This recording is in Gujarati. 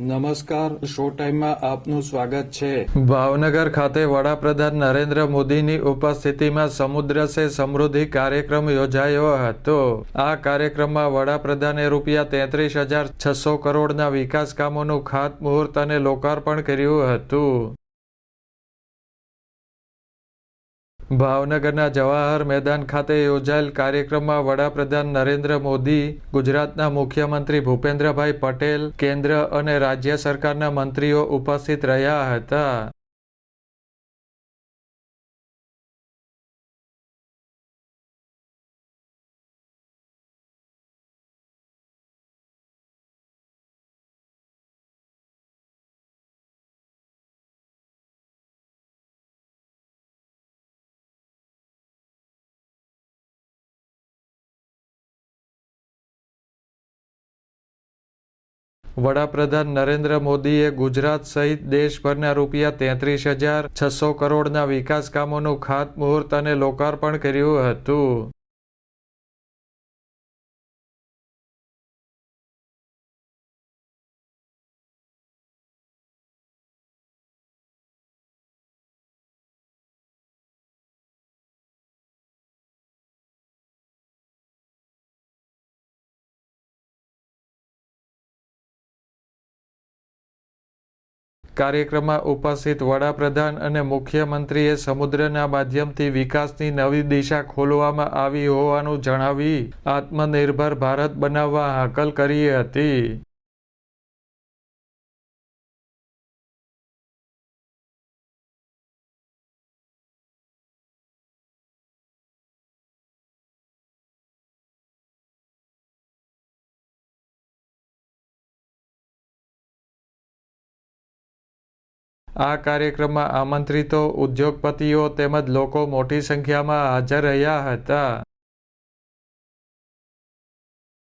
નમસ્કાર, શો ટાઈમમાં આપનું સ્વાગત છે. ભાવનગર ખાતે વડાપ્રધાન નરેન્દ્ર મોદીની ઉપસ્થિતિમાં સમુદ્ર સે સમૃદ્ધિ કાર્યક્રમ યોજાયો હતો. આ કાર્યક્રમમાં વડાપ્રધાને રૂપિયા તેત્રીસ હજાર છસો કરોડના વિકાસ કામોનું ખાતમુહૂર્ત અને લોકાર્પણ કર્યું હતું. ભાવનગરના જવાહર મેદાન ખાતે યોજાયેલ કાર્યક્રમમાં વડાપ્રધાન નરેન્દ્ર મોદી, ગુજરાતના મુખ્યમંત્રી ભૂપેન્દ્રભાઈ પટેલ, કેન્દ્ર અને રાજ્ય સરકારના મંત્રીઓ ઉપસ્થિત રહ્યા હતા. વડાપ્રધાન નરેન્દ્ર મોદીએ ગુજરાત સહિત દેશભરના રૂપિયા તેત્રીસ હજાર છસો કરોડના વિકાસ કામોનું ખાતમુહૂર્ત અને લોકાર્પણ કર્યું હતું. કાર્યક્રમમાં ઉપસ્થિત વડાપ્રધાન અને મુખ્યમંત્રીએ સમુદ્રના માધ્યમથી વિકાસની નવી દિશા ખોલવામાં આવી હોવાનું જણાવી આત્મનિર્ભર ભારત બનાવવા હાકલ કરી હતી. આ કાર્યક્રમમાં આમંત્રિતો ઉદ્યોગપતિઓ તેમજ લોકો મોટી સંખ્યામાં હાજર રહ્યા હતા.